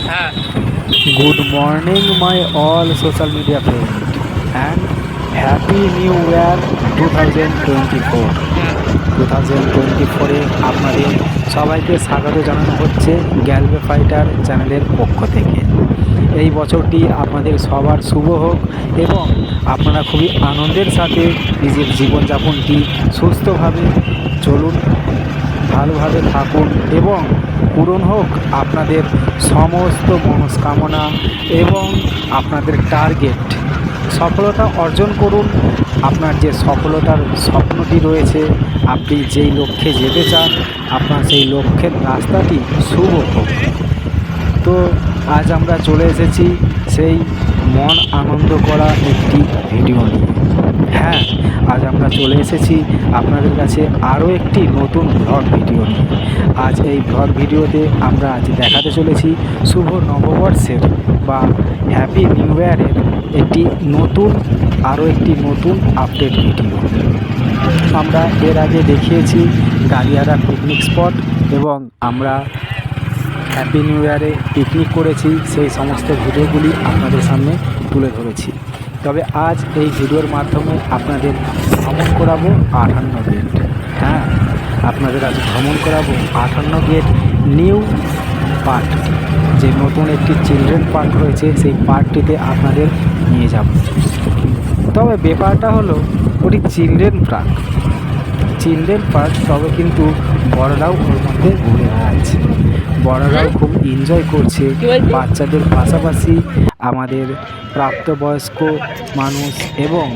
হ্যাঁ media morning, my all social media friends, and Happy New Year 2024. 2024 এ আপনাদের সবাইকে স্বাগত জানানো হচ্ছে গ্যালবে ফাইটার চ্যানেলের পক্ষ থেকে এই বছরটি আপনাদের সবার শুভ হোক এবং আপনারা খুবই আনন্দের সাথে নিজের জীবনযাপনটি সুস্থভাবে চলুন ভালোভাবে থাকুন এবং পূরণ হোক আপনাদের সমস্ত মনস্কামনা এবং আপনাদের টার্গেট। সফলতা অর্জন করুন। আপনার যে সফলতার স্বপ্নটি রয়েছে, আপনি যেই লক্ষ্যে যেতে চান, আপনার সেই লক্ষ্যের রাস্তাটি শুভ হোক। তো আজ আমরা চলে এসেছি সেই মন আনন্দ করা একটি ভিডিও নিয়ে। হ্যাঁ আজ আমরা চলে এসেছি আপনাদের কাছে আরও একটি নতুন ব্লগ ভিডিও নিয়ে। আজ এই ব্লগ ভিডিওতে আমরা আজ দেখাতে চলেছি শুভ নববর্ষের বা হ্যাপি নিউ ইয়ারের একটি নতুন, আরও একটি নতুন আপডেট ভিডিও আমরা এর আগে দেখিয়েছি গাড়িয়ারা পিকনিক স্পট এবং আমরা হ্যাপি নিউ ইয়ারে পিকনিক করেছি, সেই সমস্ত ভিডিওগুলি আপনাদের সামনে তুলে ধরেছি। তবে আজ এই ভিডিওর মাধ্যমে আপনাদের ভ্রমণ করাবো আটান্ন গেট হ্যাঁ আপনাদের আজ ভ্রমণ করাবো আটান্ন গেট নিউ পার্ক, যে নতুন একটি চিলড্রেন পার্ক রয়েছে, সেই পার্কটিতে আপনাদের নিয়ে যাব। তবে ব্যাপারটা হলো, ওটি চিলড্রেন পার্ক। চিলড্রেন পার্ক তবে কিন্তু বড়রাও ওর মধ্যে ঘুরে বেড়াচ্ছে। বড়রাও খুব এনজয় করছে। বাচ্চাদের পাশাপাশি আমাদের প্রাপ্তবয়স্ক মানুষ এবং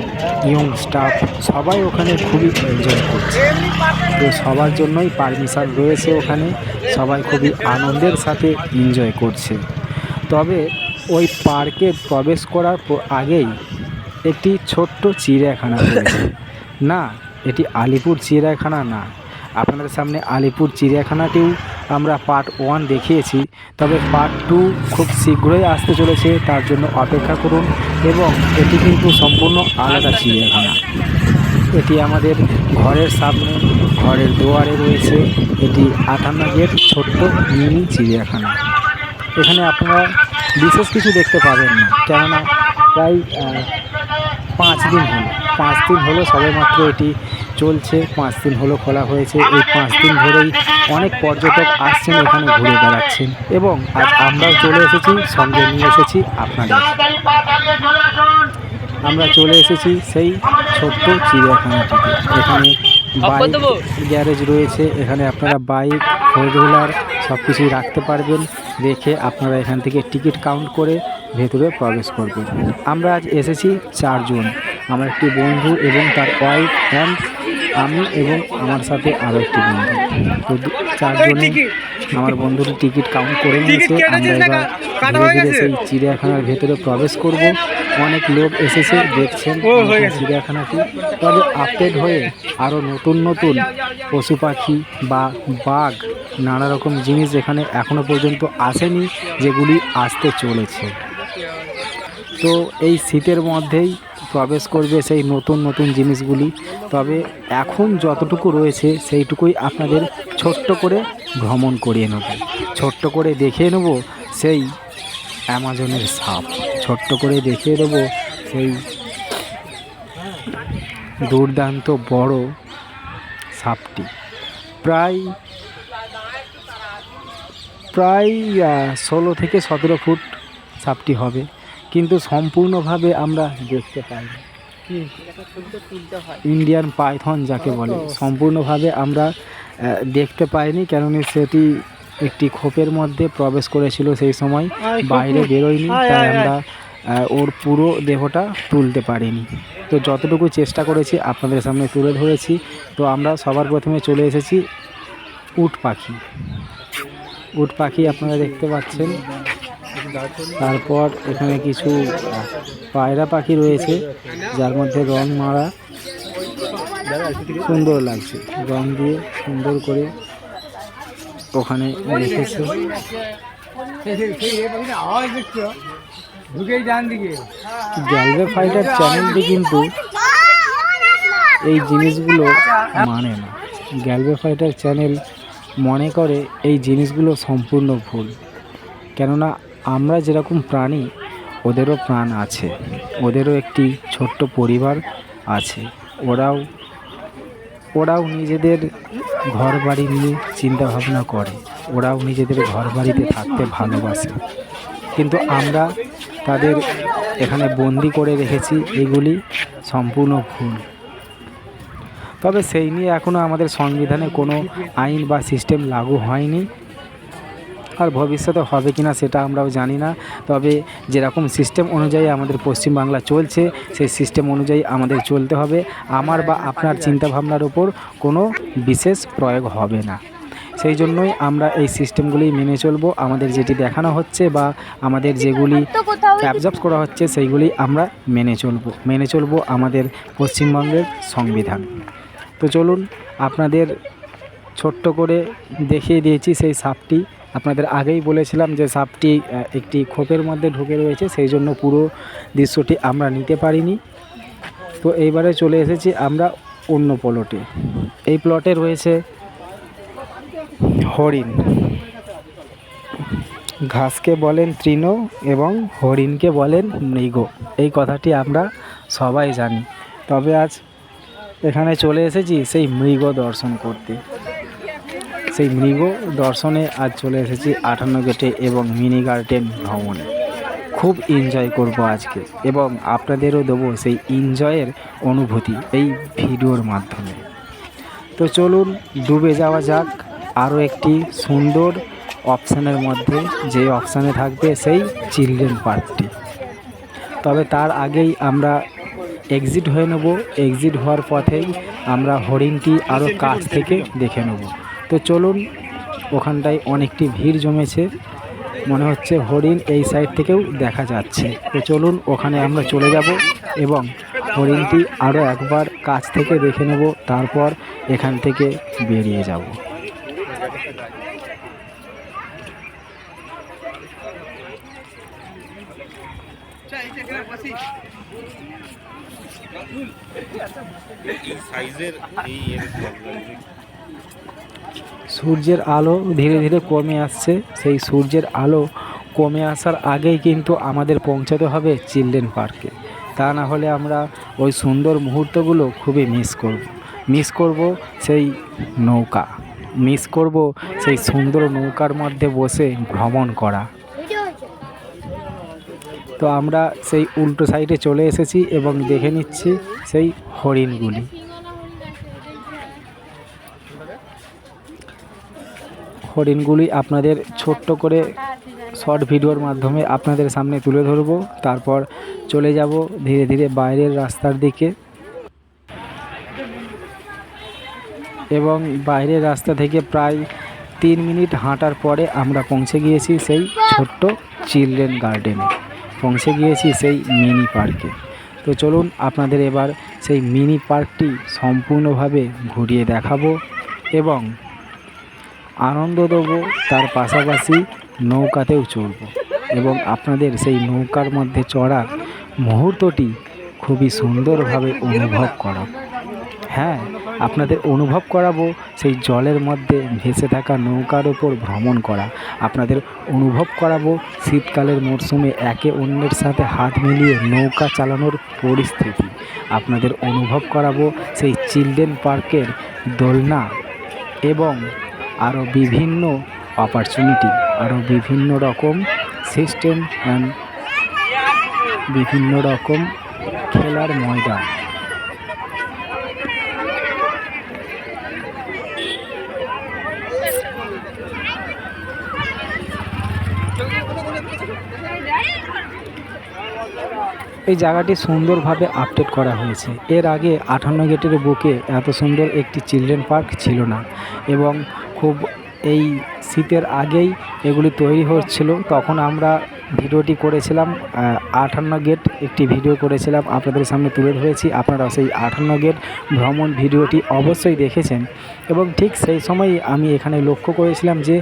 ইয়ং স্টাফ সবাই ওখানে খুবই এনজয় করছে। তো সবার জন্যই পারমিশন রয়েছে ওখানে। সবাই খুবই আনন্দের সাথে এনজয় করছে। তবে ওই পার্কে প্রবেশ করার আগেই একটি ছোট্ট চিড়িয়াখানা রয়েছে। না এটি আলিপুর চিড়িয়াখানা না। আপনাদের সামনে আলিপুর চিড়িয়াখানাটিও আমরা পার্ট ওয়ান দেখিয়েছি। তবে পার্ট টু খুব শীঘ্রই আসতে চলেছে, তার জন্য অপেক্ষা করুন এবং এটি কিন্তু সম্পূর্ণ আলাদা চিড়িয়াখানা। এটি আমাদের ঘরের সামনে, ঘরের দুয়ারে রয়েছে। এটি আটান্ন গেট ছোট্ট মিনি চিড়িয়াখানা। এখানে আপনারা বিশেষ কিছু দেখতে পাবেন না, কেননা প্রায় পাঁচ দিন হলো। পাঁচ দিন হলো সবেমাত্র এটি চলছে পাঁচ দিন হলো খোলা হয়েছে। এই পাঁচ দিন ধরেই অনেক পর্যটক আসছেন এখানে ঘুরে বেড়াচ্ছেন। এবং আজ আমরাও চলে এসেছি সঙ্গে নিয়ে এসেছি আপনাদের। আমরা চলে এসেছি সেই ছোট্ট চিড়িয়াখানাটিতে। এখানে বাইক গ্যারেজ রয়েছে। এখানে আপনারা বাইক ফোর হুইলার সব কিছুই রাখতে পারবেন। রেখে আপনারা এখান থেকে টিকিট কাউন্ট করে ভেতরে প্রবেশ করবেন। আমরা আজ এসেছি চারজন। আমার একটি বন্ধু এবং তার ওয়াইফ অ্যান্ড আমি এবং আমার সাথে আরও একটি বন্ধু। তো চারজনে আমার বন্ধুর টিকিট কাউন্ট করে নিয়েছে। আমরা এবার ধীরে ধীরে সেই চিড়িয়াখানার ভেতরে প্রবেশ করব। অনেক লোক এসেছে দেখছেন চিড়িয়াখানাটি। তবে আপডেট হয়ে আরও নতুন নতুন পশু পাখি বা বাঘ নানা রকম জিনিস এখানে এখনও পর্যন্ত আসেনি যেগুলি আসতে চলেছে। তো এই শীতের মধ্যেই প্রবেশ করবে সেই নতুন নতুন জিনিসগুলি। তবে এখন যতটুকু রয়েছে, সেইটুকুই আপনাদের ছোট্ট করে ভ্রমণ করিয়ে নেব। ছোট্ট করে দেখিয়ে নেব সেই অ্যামাজনের সাপ। ছোট্ট করে দেখিয়ে দেবো সেই দুর্দান্ত বড় সাপটি। প্রায় প্রায় ষোলো থেকে সতেরো ফুট সাপটি হবে। কিন্তু সম্পূর্ণভাবে আমরা দেখতে পাই না। ইন্ডিয়ান পাইথন যাকে বলে। সম্পূর্ণভাবে আমরা দেখতে পাইনি কেননা সেটি একটি খোপের মধ্যে প্রবেশ করেছিল সেই সময়। বাইরে বেরোয়নি তাই আমরা ওর পুরো দেহটা তুলতে পারিনি। তো যতটুকু চেষ্টা করেছি আপনাদের সামনে তুলে ধরেছি। তো আমরা সবার প্রথমে চলে এসেছি উট পাখি। উট পাখি আপনারা দেখতে পাচ্ছেন। তারপর এখানে কিছু পায়রা পাখি রয়েছে, যার মধ্যে রং মারা সুন্দর লাগছে। রং দিয়ে সুন্দর করে ওখানে রেখেছে। গ্যালভে ফাইটার চ্যানেলটি কিন্তু এই জিনিসগুলো মানে না। গ্যালভে ফাইটার চ্যানেল মনে করে এই জিনিসগুলো সম্পূর্ণ ভুল। কেননা আমরা যেরকম প্রাণী, ওদেরও প্রাণ আছে। ওদেরও একটি ছোট্ট পরিবার আছে। ওরাও ওরাও নিজেদের ঘর বাড়ি নিয়ে চিন্তা ভাবনা করে। ওরাও নিজেদের ঘর বাড়িতে থাকতে ভালোবাসে। কিন্তু আমরা তাদের এখানে বন্দি করে রেখেছি, এগুলি সম্পূর্ণ ভুল। তবে সেই নিয়ে এখনও আমাদের সংবিধানে কোনো আইন বা সিস্টেম লাগু হয়নি। আর ভবিষ্যতে হবে কি না সেটা আমরাও জানি না। তবে যেরকম সিস্টেম অনুযায়ী আমাদের পশ্চিমবাংলা চলছে সেই সিস্টেম অনুযায়ী আমাদের চলতে হবে। আমার বা আপনার চিন্তাভাবনার ওপর কোনো বিশেষ প্রয়োগ হবে না। সেই জন্যই আমরা এই সিস্টেমগুলি মেনে চলবো। আমাদের যেটি দেখানো হচ্ছে বা আমাদের যেগুলি অ্যাবজর্ব করা হচ্ছে সেইগুলি আমরা মেনে চলবো। মেনে চলবো আমাদের পশ্চিমবঙ্গের সংবিধান। তো চলুন আপনাদের ছোট্ট করে দেখিয়ে দিয়েছি সেই সাপটি। আপনাদের আগেই বলেছিলাম যে সাপটি একটি খোপের মধ্যে ঢুকে রয়েছে, সেই জন্য পুরো দৃশ্যটি আমরা নিতে পারিনি। তো এইবারে চলে এসেছি আমরা অন্য প্লটে এই প্লটে রয়েছে হরিণ। ঘাসকে বলেন তৃণ এবং হরিণকে বলেন মৃগ। এই কথাটি আমরা সবাই জানি। তবে আজ এখানে চলে এসেছি সেই মৃগ দর্শন করতে। সেই মৃগ দর্শনে আজ চলে এসেছি আটান্ন গেটে এবং মিনি গার্ডেন ভ্রমণে। খুব এনজয় করব আজকে এবং আপনাদেরও দেবো সেই এনজয়ের অনুভূতি এই ভিডিওর মাধ্যমে। তো চলুন, ডুবে যাওয়া যাক। আরও একটি সুন্দর অপশানের মধ্যে যে অপশানে থাকবে সেই চিলড্রেন পার্কটি তবে তার আগেই আমরা এক্সিট হয়ে নেব। এক্সিট হওয়ার পথেই আমরা হরিণটি আরও কাছ থেকে দেখে নেব। তো চলুন, ওখানটায় অনেকটি ভিড় জমেছে। মনে হচ্ছে হরিণ এই সাইড থেকেও দেখা যাচ্ছে। তো চলুন, ওখানে আমরা চলে যাব এবং হরিণটি আরও একবার কাছ থেকে দেখে নেব, তারপর এখান থেকে বেরিয়ে যাব। সাইজের এই সূর্যের আলো ধীরে ধীরে কমে আসছে। সেই সূর্যের আলো কমে আসার আগেই কিন্তু আমাদের পৌঁছাতে হবে চিলড্রেন পার্কে। তা না হলে আমরা ওই সুন্দর মুহূর্তগুলো খুবই মিস করব। মিস করব সেই নৌকা। মিস করব সেই সুন্দর নৌকার মধ্যে বসে ভ্রমণ করা। তো আমরা সেই উল্টো সাইডে চলে এসেছি এবং দেখে নিচ্ছি সেই হরিণগুলি। হরিণগুলি আপনাদের ছোট্ট করে শর্ট ভিডিওর মাধ্যমে আপনাদের সামনে তুলে ধরব। তারপর চলে যাব ধীরে ধীরে বাইরের রাস্তার দিকে। এবং বাইরের রাস্তা থেকে প্রায় তিন মিনিট হাঁটার পরে আমরা পৌঁছে গিয়েছি সেই ছোট্ট চিলড্রেন গার্ডেনে। পৌঁছে গিয়েছি সেই মিনি পার্কে। তো চলুন আপনাদের এবার সেই মিনি পার্কটি সম্পূর্ণভাবে ঘুরিয়ে দেখাবো এবং আনন্দ দেবো, তার পাশাপাশি নৌকাতেও চড়ব। এবং আপনাদের সেই নৌকার মধ্যে চড়ার মুহূর্তটি খুবই সুন্দরভাবে অনুভব করা। হ্যাঁ আপনাদের অনুভব করাবো, সেই জলের মধ্যে ভেসে থাকা নৌকার ওপর ভ্রমণ করা। আপনাদের অনুভব করাবো, শীতকালের মরশুমে একে অন্যের সাথে হাত মিলিয়ে নৌকা চালানোর পরিস্থিতি। আপনাদের অনুভব করাবো, সেই চিলড্রেন পার্কের দোলনা এবং আরও বিভিন্ন অপরচুনিটি আরও বিভিন্ন রকম সিস্টেম অ্যান্ড বিভিন্ন রকম খেলার ময়দান। এই জায়গাটি সুন্দরভাবে আপডেট করা হয়েছে। এর আগে আটান্ন গেটের বুকে এত সুন্দর একটি চিলড্রেন পার্ক ছিল না এবং খুব এই শীতের আগেই এগুলি তৈরি হচ্ছিল। তখন আমরা ভিডিওটি করেছিলাম আটান্ন গেট একটি ভিডিও করেছিলাম আপনাদের সামনে তুলে ধরেছি। আপনারা সেই আটান্ন গেট ভ্রমণ ভিডিওটি অবশ্যই দেখেছেন। এবং ঠিক সেই সময়ই আমি এখানে লক্ষ্য করেছিলাম যে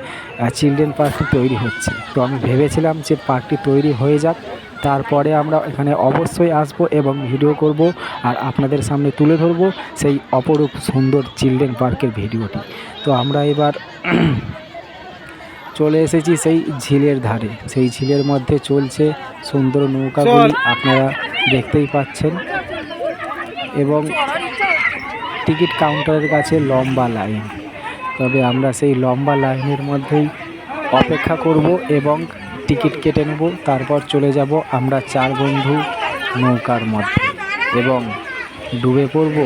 চিলড্রেন পার্কটি তৈরি হচ্ছে। তো আমি ভেবেছিলাম যে পার্কটি তৈরি হয়ে যাক। তারপরে আমরা এখানে অবশ্যই আসব এবং ভিডিও করব আর আপনাদের সামনে তুলে ধরব সেই অপরূপ সুন্দর চিলড্রেন পার্কের ভিডিওটি। তো আমরা এবার চলে এসেছি সেই ঝিলের ধারে। সেই ঝিলের মধ্যে চলছে সুন্দর নৌকাগুলি আপনারা দেখতেই পাচ্ছেন। এবং টিকিট কাউন্টারের কাছে লম্বা লাইন। তবে আমরা সেই লম্বা লাইনের মধ্যেই অপেক্ষা করব এবং টিকিট কেটে নেব, তারপর চলে যাব আমরা চার বন্ধু নৌকার মধ্যে এবং ডুবে পড়ব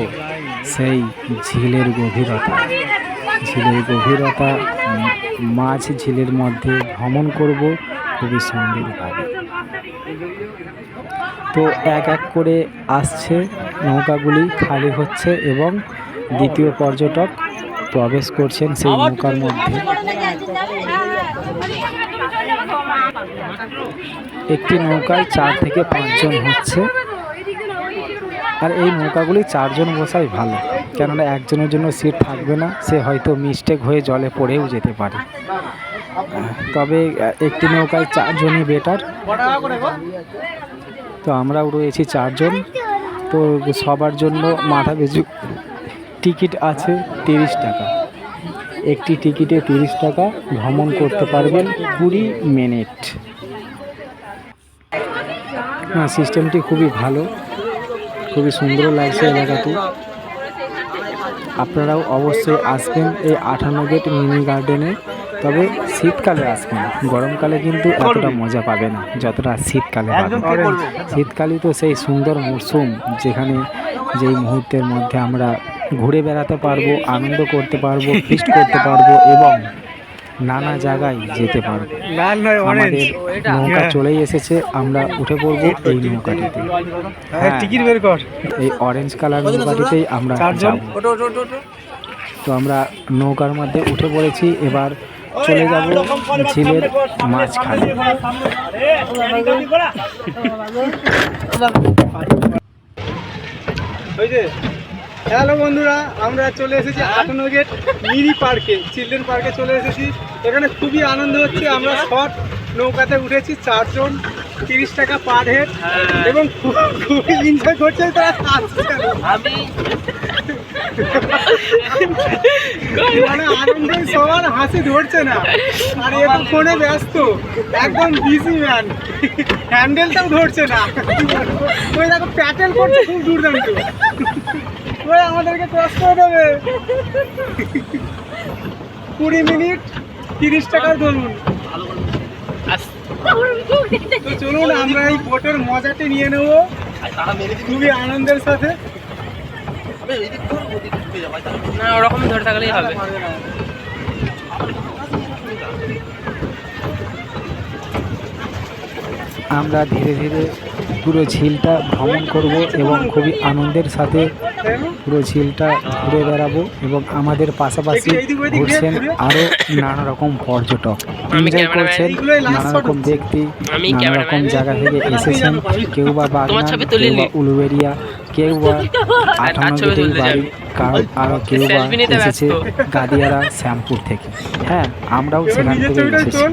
সেই ঝিলের গভীরতা। ঝিলের গভীরতা, মাছ ঝিলের মধ্যে ভ্রমণ করব খুবই সুন্দরভাবে। তো এক এক করে আসছে নৌকাগুলি খালি হচ্ছে এবং দ্বিতীয় পর্যটক প্রবেশ করছেন সেই নৌকার মধ্যে। একটি নৌকায় চার থেকে পাঁচজন হচ্ছে। আর এই নৌকাগুলি চারজন বসাই ভালো। কেননা একজনের জন্য সিট থাকবে না, সে হয়তো মিস্টেক হয়ে জলে পড়েও যেতে পারে। তবে একটি নৌকায় চারজনই বেটার তো আমরাও রয়েছি চারজন। তো সবার জন্য মাথা পিছু টিকিট আছে তিরিশ টাকা। একটি টিকিটে তিরিশ টাকা ভ্রমণ করতে পারবেন কুড়ি মিনিট। হ্যাঁ সিস্টেমটি খুবই ভালো খুবই সুন্দর লাগছে এলাকাটি। আপনারাও অবশ্যই আসবেন এই আঠান্ন গেট মিনি গার্ডেনে তবে শীতকালে আসবেন। গরমকালে কিন্তু এতটা মজা পাবে না যতটা শীতকালে পাবেন শীতকালই তো সেই সুন্দর মরশুম যেখানে যেই মুহূর্তের মধ্যে আমরা ঘুরে বেড়াতে পারব আনন্দ করতে পারব ফিস্ট করতে পারব এবং নানা জায়গায় যেতে পারব। আমাদের নৌকা চলেই এসেছে আমরা উঠে পড়ব এই নৌকাটিতে। হ্যাঁ, টিকিট বের কর। এই অরেঞ্জ কালার নৌকাটিতেই আমরা? তো আমরা নৌকার মধ্যে উঠে পড়েছি এবার চলে যাব ঝিলের মাঝখানে। ওই যে। হ্যালো বন্ধুরা আমরা চলে এসেছি আটান্ন গেট মিনি পার্কে চিলড্রেন পার্কে চলে এসেছি। এখানে খুবই আনন্দ হচ্ছে আমরা শর্ট নৌকাতে উঠেছি চারজন তিরিশ টাকা পার হেড এবং খুব- খুবই এনজয় করছে তারা কেন? মানে আনন্দে সবার হাসি ধরছে না। আর এ তো ফোনে ব্যস্ত একদম বিজি ম্যান হ্যান্ডেলটাও ধরছে না। ওই দেখো প্যাটেল করছে খুব দুর্দান্ত। ওই আমাদেরকে ক্রস করে দেবে। কুড়ি মিনিট তিরিশ টাকার ধরুন। তো চলুন আমরা এই বোটের মজাটি নিয়ে নেব। খুবই আনন্দের সাথে। না ওরকম ধরে থাকলেই হবে। আমরা ধীরে ধীরে পুরো ঝিলটা ভ্রমণ করব এবং খুবই আনন্দের সাথে পুরো ঝিলটা ঘুরে বেড়াবো এবং আমাদের পাশাপাশি ঘুরছেন আরও নানা রকম পর্যটক। এনজয় করছেন নানা রকম ব্যক্তি নানা রকম জায়গা থেকে এসেছেন। কেউ বা বাগনা কেউ বা উলুবেরিয়া কেউ বা আঠান্ন ছবি বাড়ি যাবি। আরও কেউ বা এসেছে গাদিয়ারা শ্যামপুর থেকে। হ্যাঁ আমরাও সেখান থেকে এসেছি।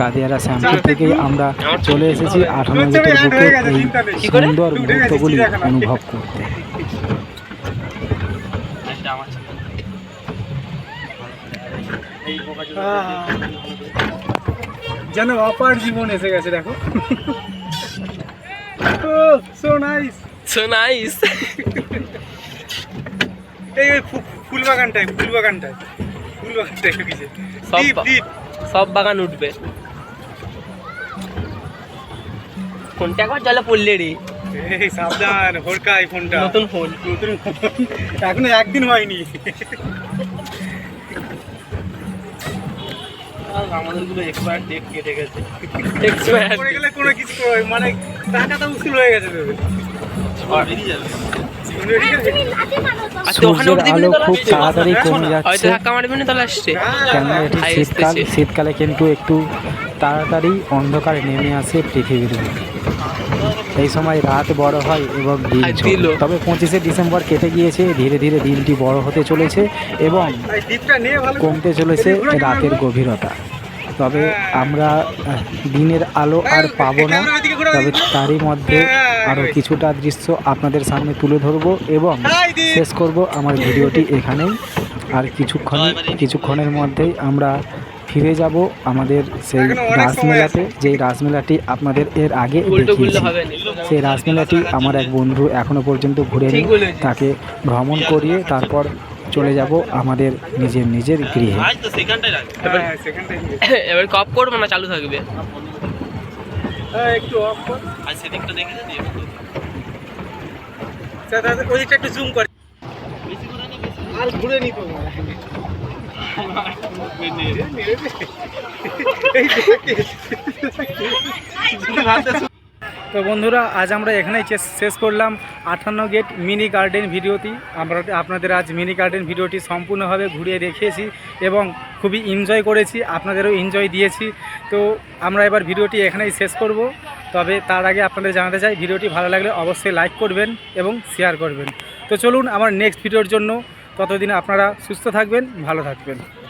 গাদিয়ারা শ্যামপুর থেকেই আমরা চলে এসেছি গেটের বুকে এই করে? সুন্দর মুহূর্তগুলি অনুভব করতে। যেন অপার জীবন এসে গেছে দেখো। সো নাইস সো নাইস এই ফুল বাগান টাইপ ফুল বাগান টাইপ ফুল বাগান টাইপ কিছু সব সব বাগান উঠবে। ফোনটা একবার জলে পড়লে রে। এই সাবধান হরকা এই ফোনটা। নতুন ফোন। নতুন ফোন। এখনও একদিন হয়নি। আমাদেরগুলো এক্সপায়ার ডেট কেটে গেছে। পড়ে গেলে কোনো কিছু মানে টাকাটা উসুল হয়ে গেছে তোদের আচ্ছা আলো খুব তাড়াতাড়ি কমে যাচ্ছে। শীতকাল শীতকালে কিন্তু একটু তাড়াতাড়ি অন্ধকার নেমে আসে পৃথিবীর এই সময় রাত বড় হয় এবং দিন। তবে পঁচিশে ডিসেম্বর কেটে গিয়েছে ধীরে ধীরে দিনটি বড় হতে চলেছে এবং কমতে চলেছে রাতের গভীরতা। তবে আমরা দিনের আলো আর পাবো না। তবে তারই মধ্যে আরও কিছুটা দৃশ্য আপনাদের সামনে তুলে ধরবো এবং শেষ করব আমার ভিডিওটি এখানেই। আর কিছুক্ষণ কিছুক্ষণের মধ্যেই আমরা ফিরে যাব আমাদের সেই রাসমেলাতে। যেই রাসমেলাটি আপনাদের এর আগে দেখিয়েছি। সেই রাসমেলাটি আমার এক বন্ধু এখনও পর্যন্ত ঘুরেনি। তাকে ভ্রমণ করিয়ে তারপর চলে যাব আমাদের নিজের নিজের গৃহে। হ্যাঁ এবার কপ করব না চালু থাকবে। হ্যাঁ একটু অফ কর। সেদিকটা দেখেছেন ওইদিকটা একটু জুম করে। আর ঘুরে নি তো। তো বন্ধুরা, আজ আমরা এখানেই শেষ- করলাম। আটান্ন গেট মিনি গার্ডেন ভিডিওটি। আমরা আপনাদের আজ মিনি গার্ডেন ভিডিওটি সম্পূর্ণভাবে ঘুরিয়ে দেখিয়েছি এবং খুবই এনজয় করেছি, আপনাদেরও এনজয় দিয়েছি। তো আমরা এবার ভিডিওটি এখানেই শেষ করব। তবে তার আগে আপনাদের জানাতে চাই, ভিডিওটি ভালো লাগলে অবশ্যই লাইক করবেন এবং শেয়ার করবেন। তো চলুন আমার নেক্সট ভিডিওর জন্য। ততদিন আপনারা সুস্থ থাকবেন, ভালো থাকবেন।